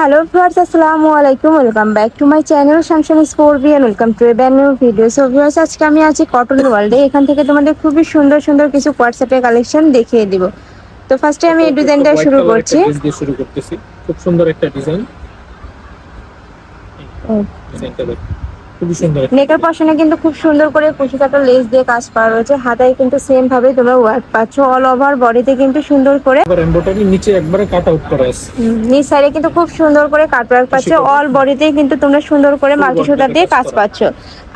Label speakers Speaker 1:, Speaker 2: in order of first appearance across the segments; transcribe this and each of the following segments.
Speaker 1: Hello viewers আসসালামু আলাইকুম welcome back to my channel Samsung স্পোর্বি and welcome to a brand new video so viewers আজকে আমি আছি cotton ওয়ার্ল্ডে এখান থেকে তোমাদের খুবই সুন্দর সুন্দর কিছু হোয়াটসঅ্যাপে কালেকশন দেখিয়ে দিব। তো ফার্স্টে আমি এই ডিজাইনটা শুরু করছি।
Speaker 2: শুরু করতেছি। খুব সুন্দর একটা ডিজাইন ডিজাইনটা দেখো খুবই সুন্দর
Speaker 1: নেকের পশনে কিন্তু খুব সুন্দর করে কুচি কাটা লেস দিয়ে কাজ করা রয়েছে। হাতায় কিন্তু সেম ভাবে তোমরা ওয়ার্ক পাচ্ছ। অল ওভার বডিতে কিন্তু সুন্দর করে
Speaker 2: এমব্রয়ডারি নিচে একবারে কাট আউট করা আছে।
Speaker 1: নিচ সাইডে কিন্তু খুব সুন্দর করে কাটওয়ার্ক পাচ্ছ।
Speaker 2: করে।
Speaker 1: অল বডিতে কিন্তু তোমরা সুন্দর করে মাল্টি সুতা দিয়ে
Speaker 2: কাজ
Speaker 1: কাজ পাচ্ছ।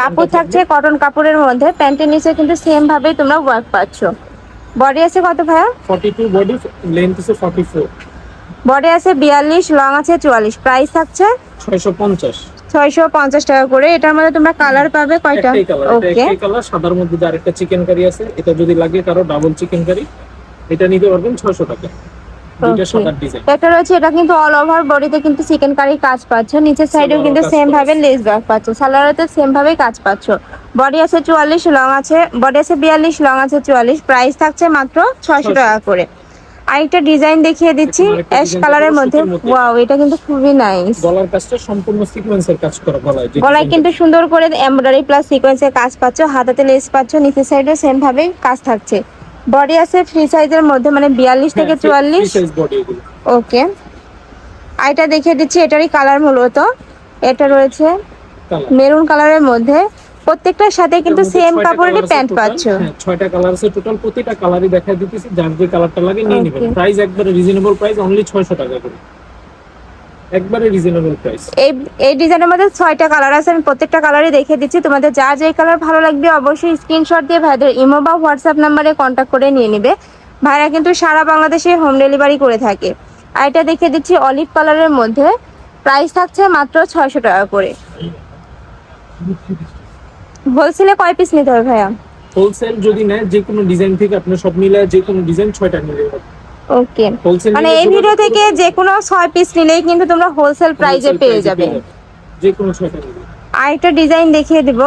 Speaker 1: কাপড় থাকছে কটন কাপড়ের মধ্যে। প্যান্টের নিচে কিন্তু সেম ভাবে তোমরা ওয়ার্ক পাচ্ছ। বডি আছে কত ভাইয়া?
Speaker 2: 42 বডি লেন্থ আছে 44
Speaker 1: বডি আছে বিয়াল্লিশ লং আছে চুয়াল্লিশ। প্রাইস থাকছে
Speaker 2: 650
Speaker 1: ছয়শো পঞ্চাশ টাকা করে। এটার মধ্যে তোমরা কালার পাবে কয়টা?
Speaker 2: এটা
Speaker 1: ওকে
Speaker 2: কালার সাদার মধ্যে দিয়ে আরেকটা চিকেন কারি আছে এটা যদি লাগে কারও ডাবল চিকেন কারি এটা নিতে পারবেন 600 টাকা।
Speaker 1: একটা রয়েছে এটা কিন্তু অল ওভার বডিতে কিন্তু চিকেন কারি কাজ পাচ্ছ। নিচের সাইডেও কিন্তু সেম ভাবে লেস ব্যাক পাচ্ছ। সালোয়ারেতে সেম ভাবে কাজ পাচ্ছ। বডি আছে চুয়াল্লিশ লং আছে বডি আছে বিয়াল্লিশ লং আছে চুয়াল্লিশ। প্রাইস থাকছে মাত্র ছয়শো। টাকা করে। আরেকটা ডিজাইন দেখিয়ে দিচ্ছি অ্যাশ কালারের মধ্যে। ওয়াও এটা কিন্তু খুবই নাইস
Speaker 2: গলার কাজটা সম্পূর্ণ সিকোয়েন্সের কাজ করা গলায়
Speaker 1: গলায় কিন্তু সুন্দর করে এমব্রয়ডারি প্লাস সিকোয়েন্সের কাজ পাচ্ছ হাতাতে লেস পাচ্ছ নিচের সাইডে সেম ভাবে কাজ থাকছে। বডি আছে ফ্রি সাইজের মধ্যে মানে বিয়াল্লিশ
Speaker 2: হ্যাঁ,
Speaker 1: থেকে চুয়াল্লিশ।
Speaker 2: সাইজ বডি এগুলো।
Speaker 1: ওকে আইটা দেখিয়ে দিচ্ছি এটারই কালার মূলত। এটা রয়েছে মেরুন কালারের মধ্যে। প্রত্যেকটার সাথে কিন্তু সেম
Speaker 2: ছয়টা
Speaker 1: কাপড়েরই প্যান্ট। পাচ্ছ।
Speaker 2: হ্যাঁ, ছয়টা কালার আছে টোটাল প্রতিটা কালারই দেখা দিতেছি। যার যে কালারটা লাগে নিয়ে নেবেন। প্রাইস একবারে রিজনেবল প্রাইস অনলি 600 টাকা করে। একবারে রিজনেবল প্রাইস
Speaker 1: এই এই ডিজাইনের মধ্যে ছয়টা কালার আছে। আমি প্রত্যেকটা কালারই দেখিয়ে দিচ্ছি। তোমাদের যা যে কালার ভালো লাগবে অবশ্যই স্ক্রিনশট দিয়ে ভাইদের ইমো বা হোয়াটসঅ্যাপ নাম্বারে কন্ট্যাক্ট করে নিয়ে নেবে। ভাইরা কিন্তু সারা বাংলাদেশে হোম ডেলিভারি করে থাকে। আর এটা দেখিয়ে দিচ্ছি অলিভ কালারের মধ্যে। প্রাইস থাকছে মাত্র ছয়শো টাকা করে। হোলসেলে কয় পিস নিতে হবে ভাইয়া?
Speaker 2: হোলসেল যদি নেয় যে কোনো ডিজাইন থেকে আপনি সব মিলায় যে কোনো ডিজাইন ছয়টা নিলে হবে।
Speaker 1: ওকে। মানে এই ভিডিও থেকে যে কোনো ছয় পিস নিলেই কিন্তু তোমরা হোলসেল প্রাইজে পেয়ে যাবে।
Speaker 2: যে কোনো ছয়টা নিলে।
Speaker 1: আর একটা ডিজাইন দেখিয়ে দিব।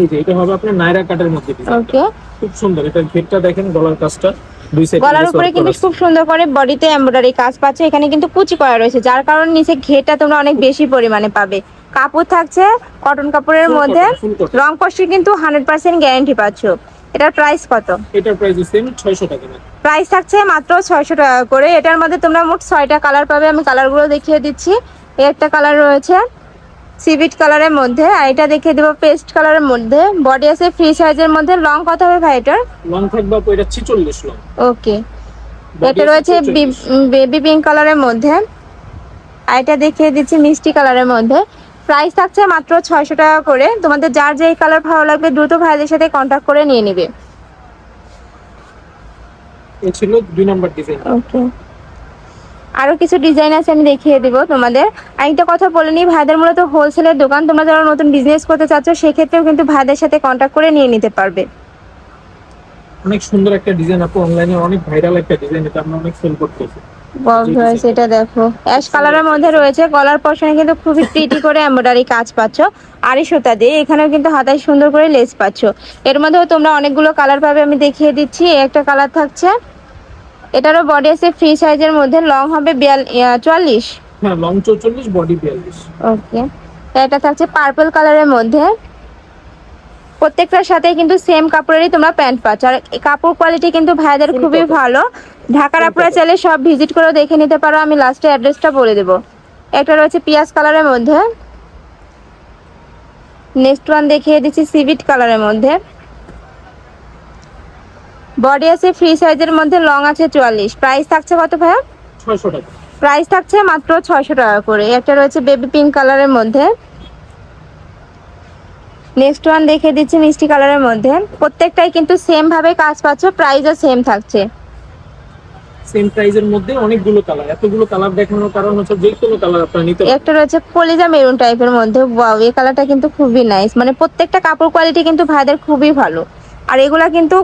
Speaker 2: এই যে এটা হবে আপনার নাইরা কাটের মধ্যে
Speaker 1: ওকে।
Speaker 2: খুব সুন্দর এটা ঘেরটা দেখেন গলার কাজটা। দুই সাইড
Speaker 1: গলার উপরে কিন্তু খুব সুন্দর করে বডিতে এমব্রয়ডারি কাজ পাচ্ছে এখানে কিন্তু কুচি করা রয়েছে যার কারণে নিচে ঘেরটা তোমরা অনেক বেশি পরিমাণে পাবে। কাপড় থাকছে কটন কাপড়ের মধ্যে। রং কষে কিন্তু হান্ড্রেড পার্সেন্ট গ্যারান্টি পাচ্ছ। এটার প্রাইস কত?
Speaker 2: এটার প্রাইস সেম 600 টাকা
Speaker 1: প্রাইস থাকছে মাত্র ছয়শো টাকা করে। এটার মধ্যে তোমরা মোট ছয়টা কালার পাবে। আমি কালারগুলো দেখিয়ে দিচ্ছি। এই একটা কালার রয়েছে সিভিট কালারের মধ্যে। আর এটা দেখিয়ে দেবো পেস্ট কালারের মধ্যে। বডি আছে ফ্রি সাইজের মধ্যে। লং কত হবে ভাই এটার?
Speaker 2: লং থাকবে আপু এটা 46 লং
Speaker 1: ওকে এটা রয়েছে
Speaker 2: 46
Speaker 1: বেবি পিঙ্ক কালারের মধ্যে। আর এটা দেখিয়ে দিচ্ছি মিষ্টি কালারের মধ্যে। প্রাইস থাকছে মাত্র ছয়শো টাকা করে। তোমাদের যার যেই কালার ভালো লাগবে দ্রুত ভাইদের সাথে কন্ট্যাক্ট করে নিয়ে নিবে।
Speaker 2: ছিল দুই নাম্বার ডিজাইন
Speaker 1: ওকে আরও কিছু ডিজাইন আছে আমি দেখিয়ে দিব তোমাদের। আরেকটা কথা বলে নিই ভাইদের মূলত হোলসেলের দোকান। তোমরা যারা নতুন বিজনেস করতে চাচ্ছ সেক্ষেত্রেও কিন্তু ভাইদের সাথে কন্ট্যাক্ট করে নিয়ে নিতে পারবে।
Speaker 2: অনেক সুন্দর একটা ডিজাইন আপু। অনলাইনে অনেক ভাইরাল একটা ডিজাইন এটা আমরা অনেক সেল করতেছি।
Speaker 1: বলতে এটা দেখো। অ্যাশ কালারের মধ্যে রয়েছে গলার পশনে কিন্তু খুবই প্রিটি করে এমব্রয়ডারি কাজ পাচ্ছ। আড়ি সুতা দিয়ে এখানেও কিন্তু হাতায় সুন্দর করে লেস পাচ্ছ। এর মধ্যেও তোমরা অনেকগুলো কালার পাবে আমি দেখিয়ে দিচ্ছি। একটা কালার থাকছে। এটারও বডি আছে ফ্রি সাইজের মধ্যে লং হবে বিয়াল চুয়াল্লিশ।
Speaker 2: হ্যাঁ লং 44 বডি 42
Speaker 1: ওকে এটা থাকছে পার্পল কালারের মধ্যে। প্রত্যেকটার সাথে কিন্তু সেম কাপড়েরই তোমরা প্যান্ট পাচ্ছ। আর কাপড় কোয়ালিটি কিন্তু ভাইদের খুবই ভালো। ঢাকার আপনারা চাইলে সব ভিজিট করে দেখে নিতে পারো। আমি লাস্টে অ্যাড্রেসটা বলে দেবো। একটা রয়েছে পিয়াজ কালারের মধ্যে। নেক্সট ওয়ান দেখিয়ে দিচ্ছি সিভিট কালারের মধ্যে। বডি আছে ফ্রি সাইজের মধ্যে লং আছে চুয়াল্লিশ। প্রাইস থাকছে কত ভাইয়া?
Speaker 2: 600 টাকা।
Speaker 1: প্রাইস থাকছে মাত্র ছয়শো টাকা করে। একটা রয়েছে বেবি পিঙ্ক কালারের মধ্যে। নেক্সট ওয়ান দেখে দিচ্ছি মিষ্টি কালারের মধ্যে। প্রত্যেকটাই কিন্তু সেম ভাবে কাজ পাচ্ছ প্রাইসও সেম থাকছে।
Speaker 2: সেম প্রাইজের মধ্যে অনেকগুলো কালার এতগুলো কালার দেখানোর কারণ হচ্ছে যে কোনো কালার আপনারা নিতে পারেন।
Speaker 1: একটা রয়েছে কলিজা মেরুন টাইপের মধ্যে। ওয়াও এই কালারটা কিন্তু খুবই নাইস মানে প্রত্যেকটা কাপড় কোয়ালিটি কিন্তু ভাইদের খুবই ভালো। আর এগুলা কিন্তু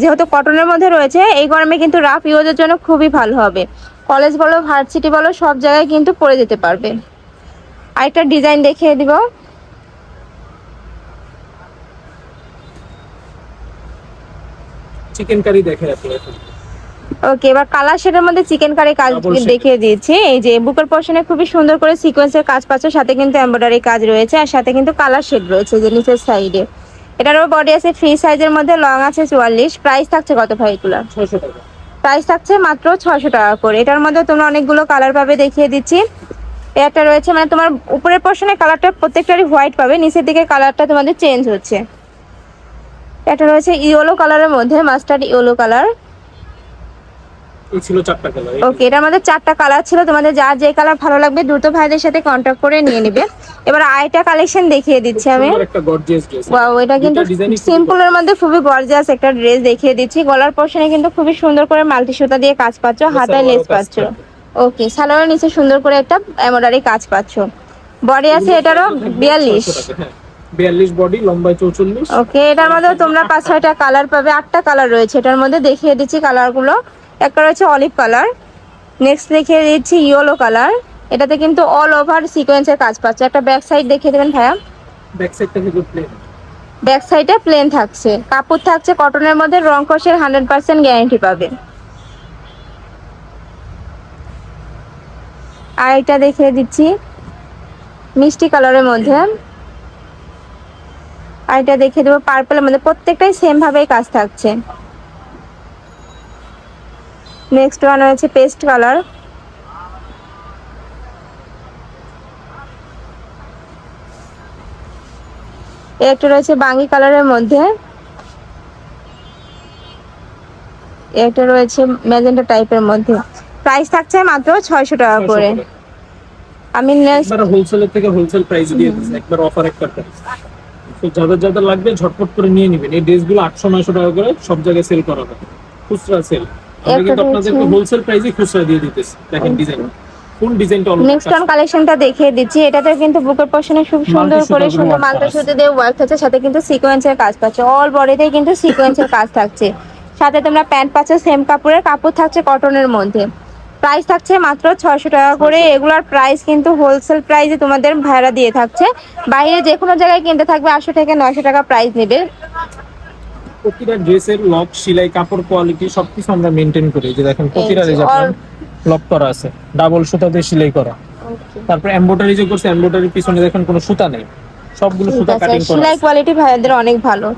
Speaker 1: যেহেতু কটনের মধ্যে রয়েছে এই গরমে কিন্তু রাফ ইউজের জন্য খুবই ভালো হবে। কলেজ বলো ভার্সিটি বলো সব জায়গায় কিন্তু পরে যেতে পারবে। আরেকটা ডিজাইন দেখিয়ে দিব।
Speaker 2: চিকেন কারি দেখে আপনি
Speaker 1: ওকে এবার কালার শেডের মধ্যে চিকেন কারি কাজ দেখিয়ে দিয়েছি এই যে বুকের পোর্শনে খুবই সুন্দর করে সিকোয়েন্সের কাজ পাচ্ছ সাথে কিন্তু এমব্রয়ডারি কাজ রয়েছে আর সাথে কিন্তু কালার শেড রয়েছে যে নিচের সাইডে এটারও বডি আছে ফ্রি সাইজের মধ্যে লং আছে চুয়াল্লিশ। প্রাইস থাকছে কত ভাই এগুলো? প্রাইস থাকছে মাত্র ছশো টাকা করে। এটার মধ্যে তোমরা অনেকগুলো কালার পাবে দেখিয়ে দিচ্ছি। একটা রয়েছে মানে তোমার উপরের পোর্শনের কালারটা প্রত্যেকটারই হোয়াইট পাবে নিচের দিকে কালারটা তোমাদের চেঞ্জ হচ্ছে। একটা রয়েছে ইয়েলো কালারের মধ্যে মাস্টার্ড ইয়েলো কালার।
Speaker 2: ছিল চারটা কালার
Speaker 1: ওকে এটার মধ্যে চারটা কালার ছিল। তোমাদের যার যে কালার ভালো লাগবে দ্রুত ভাইদের সাথে কন্ট্যাক্ট করে নিয়ে নিবে। এবার আইটা কালেকশন দেখিয়ে দিচ্ছি আমি। ওয়াও এটা কিন্তু সিম্পলের মধ্যে খুবই গর্জিয়াস একটা ড্রেস দেখিয়ে দিচ্ছি। গলার পোর্শনে কিন্তু খুবই সুন্দর করে মাল্টি সুতা দিয়ে কাজ পাচ্ছ হাতায় লেস পাচ্ছ। ওকে সালোয়ারের নিচে সুন্দর করে একটা এমব্রয়ডারি কাজ পাচ্ছ। বডি আছে এটারও বিয়াল্লিশ।
Speaker 2: বিয়াল্লিশ বডি লম্বায় চৌচল্লিশ।
Speaker 1: ওকে এটার মধ্যে তোমরা পাঁচ ছয়টা কালার পাবে আটটা কালার রয়েছে। এটার মধ্যে দেখিয়ে দিচ্ছি কালারগুলো একটা রয়েছে অলিভ কালার নেক্সট দেখিয়ে দিচ্ছি ইয়েলো কালার এটাতে কিন্তু অল ওভার সিকোয়েন্সের কাজ পাচ্ছে। একটা ব্যাক সাইড দেখিয়ে দেবেন ভাইয়া।
Speaker 2: ব্যাক সাইড থেকে গুড প্লেন
Speaker 1: ব্যাক সাইডে প্লেন থাকছে। কাপড় থাকছে কটনের মধ্যে রং কষের হান্ড্রেড পার্সেন্ট গ্যারান্টি পাবে। আর এটা দেখিয়ে দিচ্ছি মিষ্টি কালারের মধ্যে। আর এটা দেখিয়ে দেবো পার্পলের মধ্যে প্রত্যেকটাই সেম ভাবে কাজ থাকছে। নেক্সট ওয়ান হচ্ছে পেস্ট কালার একটা রয়েছে বাঙ্গি কালারের মধ্যে। একটা রয়েছে ম্যাজেন্টা টাইপের মধ্যে। প্রাইস থাকছে মাত্র ছয়শো টাকা করে। আমি নেক্সট
Speaker 2: হোলসেলের থেকে হোলসেল প্রাইস দিয়ে দিচ্ছে একবার অফার একটা প্রাইস তো যাদের যাদের লাগবে ঝটপট করে নিয়ে নেবেন। এই ড্রেসগুলো আটশো নয়শো টাকা করে সব জায়গায় সেল করা হয়। খুচরা সেল আমরা কিন্তু আপনাদেরকে হোলসেল প্রাইসে খুচরা দিয়ে দিতেছি। দেখেন ডিজাইন কোন ডিজাইনটা
Speaker 1: নেক্সট ওয়ান কালেকশনটা দেখিয়ে দিচ্ছি। এটাতে কিন্তু বুকের পোর্শনে খুব সুন্দর করে সুন্দর মাল্টা দিয়ে ওয়ার্ক থাকছে সাথে কিন্তু সিকোয়েন্সের কাজ পাচ্ছে। অল বডিতেই কিন্তু সিকোয়েন্সের কাজ থাকছে। সাথে তোমরা প্যান্ট পাচ্ছ সেম কাপড়ের। কাপড় থাকছে কটনের মধ্যে। প্রাইস থাকছে মাত্র ছয়শো টাকা করে। এগুলার প্রাইস কিন্তু হোলসেল প্রাইসে তোমাদের ভাড়া দিয়ে থাকছে। বাইরে যে কোনো জায়গায় কিনতে থাকবে আটশো থেকে নয়শো টাকা প্রাইস নেবে।
Speaker 2: প্রতিটা ড্রেসের লক সেলাই কাপড় কোয়ালিটি সবকিছু আমরা মেনটেন করি। যে দেখেন প্রতিটা রেজ লক করা আছে। ডাবল সুতা দিয়ে সেলাই করা। তারপর এমব্রয়ডারি যে করছে এমব্রয়ডারির পিছনে দেখেন কোনো সুতা নেই। সবগুলো সুতা কাটিং করা
Speaker 1: সেলাই কোয়ালিটি ভাইয়াদের অনেক ভালো।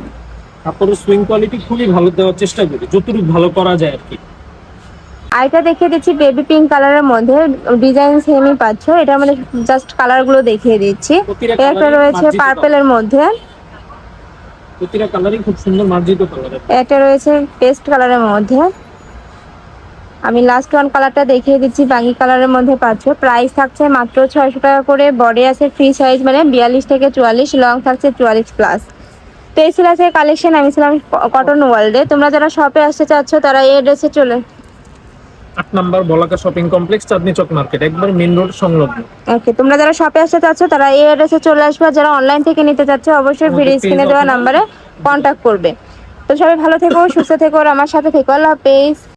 Speaker 2: কাপড়ের সুইং কোয়ালিটি খুবই ভালো দেওয়ার চেষ্টা করি যতটুকু ভালো করা যায় আর কি।
Speaker 1: আইটা দেখিয়ে দিচ্ছি বেবি পিঙ্ক কালারের মধ্যে ডিজাইন সেমই পাচ্ছ। এটার মধ্যে জাস্ট কালারগুলো দেখিয়ে দিচ্ছি। একটা রয়েছে পার্পেলের মধ্যে।
Speaker 2: প্রতিটা কালারই খুব সুন্দর মার্জিত কালার
Speaker 1: একটা রয়েছে পেস্ট কালারের মধ্যে। আমি লাস্ট ওয়ান কালারটা দেখিয়ে দিচ্ছি বাকি কালারের মধ্যে পাচ্ছ। প্রাইস থাকছে মাত্র ছয়শো টাকা করে। বডি আছে ফ্রি সাইজ মানে বিয়াল্লিশ থেকে চুয়াল্লিশ লং থাকছে চুয়াল্লিশ প্লাস তো এই ছিল কালেকশন আমি ছিলাম কটন ওয়ার্ল্ডে তোমরা যারা শপে আসতে চাচ্ছ তারা এই অ্যাড্রেসে চলে
Speaker 2: আট number Balaka shopping complex Chandni Chowk market একবার মেন রোড সংলগ্ন।
Speaker 1: ওকে তোমরা যারা শপে আসতে চাচ্ছ তারা এই অ্যাড্রেসে চলে আসবে যারা অনলাইন থেকে নিতে চাচ্ছ অবশ্যই ভিডিও স্ক্রিনে দেওয়া নাম্বারে কন্ট্যাক্ট করবে। তো সবাই ভালো থেকো সুস্থ থেকো আর আমার সাথে থেকো। আল্লাহ হাফেজ।